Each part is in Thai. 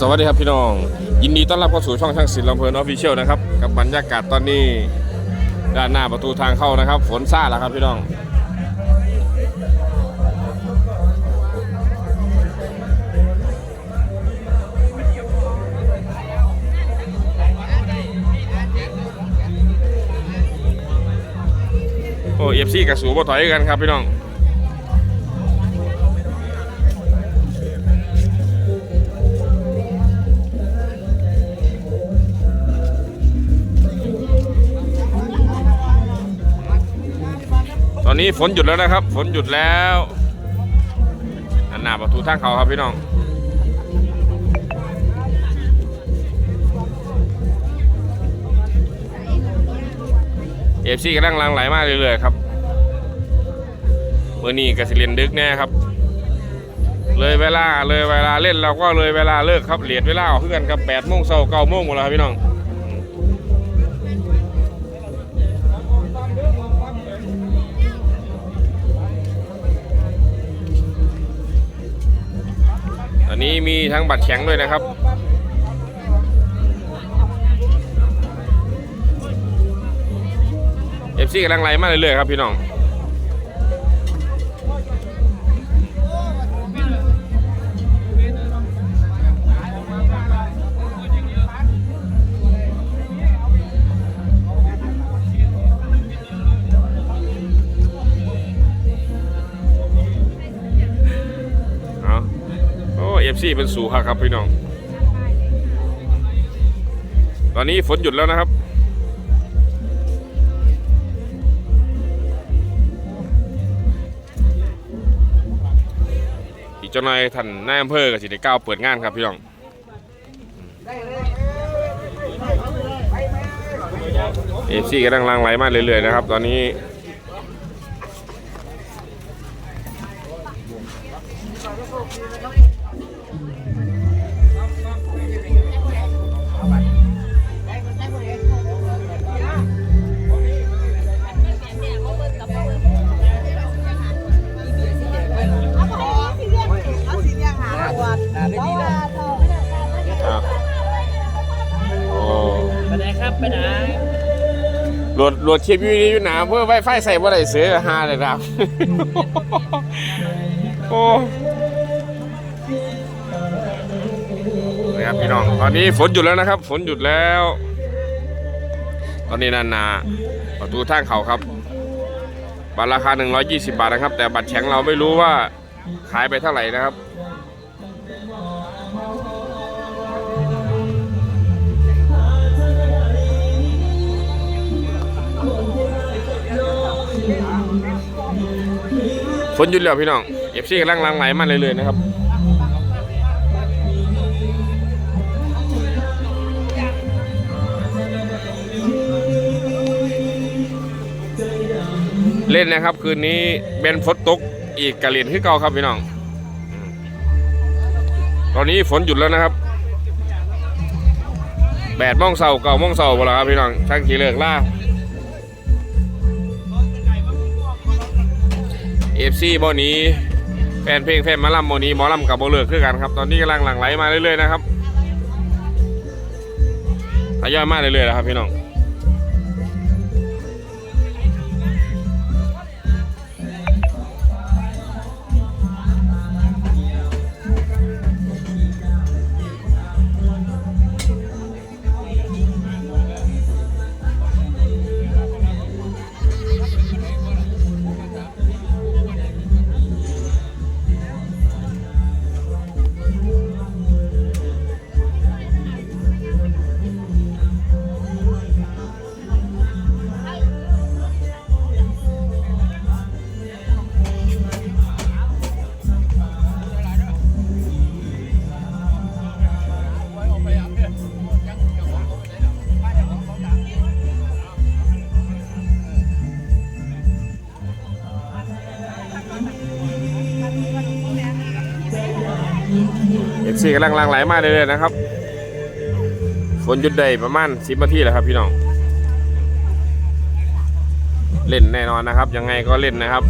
สวัสดีครับพี่น้อง ยินดีต้อนรับเข้าสู่ช่องช่างศิลป์ลำเพลินออฟฟิเชียลนะครับกับบรรยากาศตอนนี้ด้านหน้าประตูทางเข้านะครับ ฝนซ่าแล้วครับพี่น้อง โอ้เอฟซีกับสูบ่ถอยกันครับพี่น้อง นี้ฝนหยุดแล้วนะครับ ฝนหยุดแล้วอันหน้าประตูทางเขาครับพี่น้องเอฟซีกำลังลังไหลมากเรื่อยๆครับเมื่อนี้กสิเรียนดึกแน่ครับ เลยเวลาเลยเวลาเล่นเราก็เลยเวลาเลิกครับเหลียดเวลาเพื่อนครับแปดโมงเช้าเก้าโมงหมดแล้วครับพี่น้อง ตอนนี้มีทั้งบัตรแข็งด้วยนะครับ เอฟซีกำลังไหลมาเรื่อยๆครับพี่น้อง ซีเป็นสูครับครับพี่น้อง ตอนนี้ฝนหยุดแล้วนะครับ อีกเจ้าหน่อยท่านนายอำเภอกับสิได้ก้าวเปิดงานครับพี่น้องเอฟซีกำลังลังไหลมากเรื่อยๆนะครับ ตอนนี้ ไปไหนครับไปไหนรถรถเชียบอยู่นี่อยู่หนาเพื่อไวไฟใส่บ่ได้เสือหาเลยครับ โอ้นะครับพี่น้อง ตอนนี้ฝนหยุดแล้วนะครับ ฝนหยุดแล้ว ตอนนี้นันนาประตูทางเขาครับบัตรราคา 120 บาทนะครับ แต่บัตรแข็งเราไม่รู้ว่าขายไปเท่าไหร่นะครับ ฝนหยุดแล้วพี่น้องเอฟซีกำลังลังไหลมาเรื่อยๆนะครับเล่นนะครับ คืนนี้เป็นฝนตกอีกกะเหรียนขึ้นเก่าครับพี่น้อง ตอนนี้ฝนหยุดแล้วนะครับแปดโมงเสาเก้าโมงเสาหมดแล้วครับพี่น้องช่างขี่เลิกล่า เอฟซีบอนี้แฟนเพลงแฟนมาลำบอนี้หมอลำกับโบเลิกคือกันครับ ตอนนี้กำลังหลั่งไหลมาเรื่อยๆนะครับทยอยมาเรื่อยๆแล้วครับพี่น้อง เอฟซีกำลังหลังไหลมาเรื่อยๆนะครับฝนหยุดได้ประมาณสิบนาทีแล้วครับพี่น้องเล่นแน่นอนนะครับ ยังไงก็เล่นนะครับ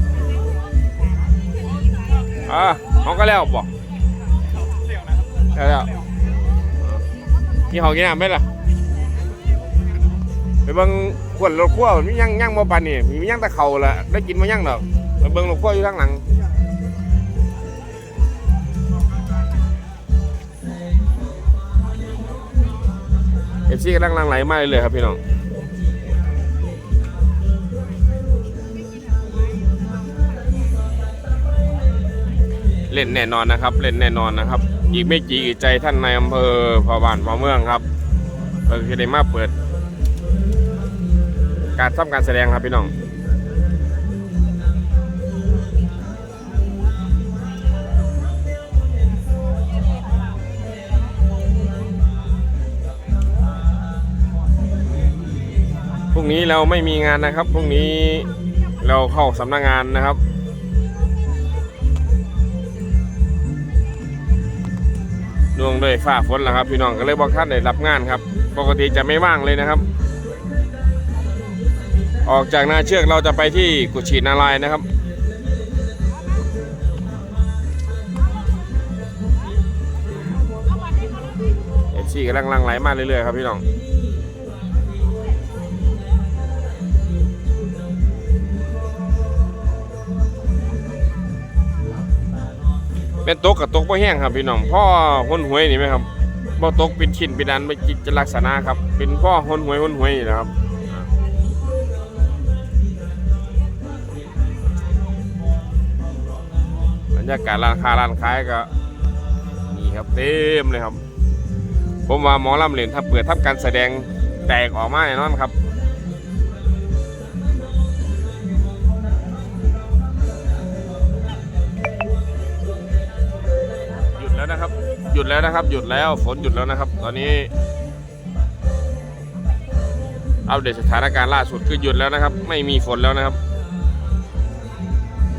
อ่าเขาก็แล้วบอกแล้วแล้วมีเขากินน้ำไหมล่ะไปเบิ่งขวดรถขั้วมันมียังยังบ่ปานนี่มียังต่เข่าละได้กินมายังดอกไปเบิ่งรถขั้วอยู่ข้างหลัง เอฟซีกำลังหลังไหลมากเลยครับพี่น้องเล่นแน่นอนนะครับ เล่นแน่นอนนะครับ อีกไม่กี่ใจท่านในอำเภอพอบานพอเมืองครับเปิดได้มาเปิด การทำการแสดงครับพี่น้อง งนี้เราไม่มีงานนะครับ พรุ่งนี้เราเข้าสำนักงานนะครับ ดวงด้วยฟ้าฝนแหละครับ พี่น้องก็เลยบอกท่านได้รับงานครับ ปกติจะไม่ว่างเลยนะครับ ออกจากนาเชือกเราจะไปที่กุชินารายนะครับเอซี่กำลังลังไหลมาเรื่อยๆครับพี่น้อง เป็นตกกับตกบ่แห้งครับพี่น้องพ่อห้นหวยนี่ไหมครับบ่ตกเป็นชิ้นเป็นอันไม่จิตลักษณะครับ เป็นพ่อห้นหวยห้นหวยนี่นะครับบรรยากาศร้านค้าร้านขายก็นี่ครับเต็มเลยครับ ผมว่าหมอลำเหรียญถ้าเปิดทำการแสดงแตกออกมาแน่นอนครับ ยุดแล้วนะครับ หยุดแล้วฝนหยุดแล้วนะครับ ตอนนี้อัปเดตสถานการณ์ล่าสุดคือหยุดแล้วนะครับ ไม่มีฝนแล้วนะครับ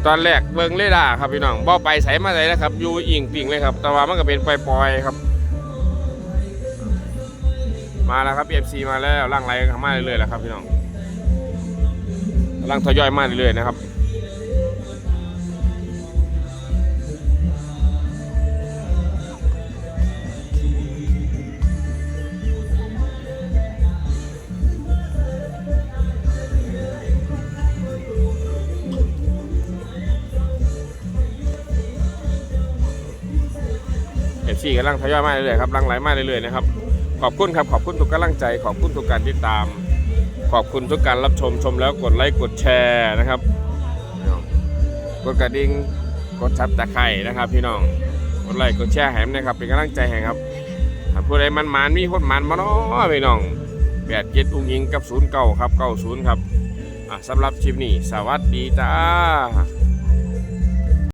ตอนแรกเบิงเรดาครับพี่น้องบ่ไปใส่มาใสนะครับอยู่อิงปิงเลยครับ แต่ว่ามันก็เป็นปล่อยๆครับ มาแล้วครับ FC มาแล้วร่างไรเข้ามาเรื่อยๆแล้วครับพี่น้องกำลังทยอยมาเรื่อยๆนะครับ อฟซีกำลังทยอยมาเรื่อยๆครับลังไหลมาเรื่อยๆนะครับขอบคุณครับขอบคุณทุกกำลังใจ ขอบคุณทุกการติดตาม ขอบคุณทุกการรับชมชมแล้วกดไลค์กดแชร์นะครับกดกระดิ่งกดชับตะไคร่นะครับ พี่น้องกดไลค์กดแชร์แหมนะครับเป็นกำลังใจแห่งครับถ้าผู้ใดมันมันมีคนมันมาเนาะพี่น้องแปดเจ็ดอุ้งยิงกับศูนย์เก้าครับเก้าศูนย์ครับสำหรับคลิปนี้สวัสดีจ้า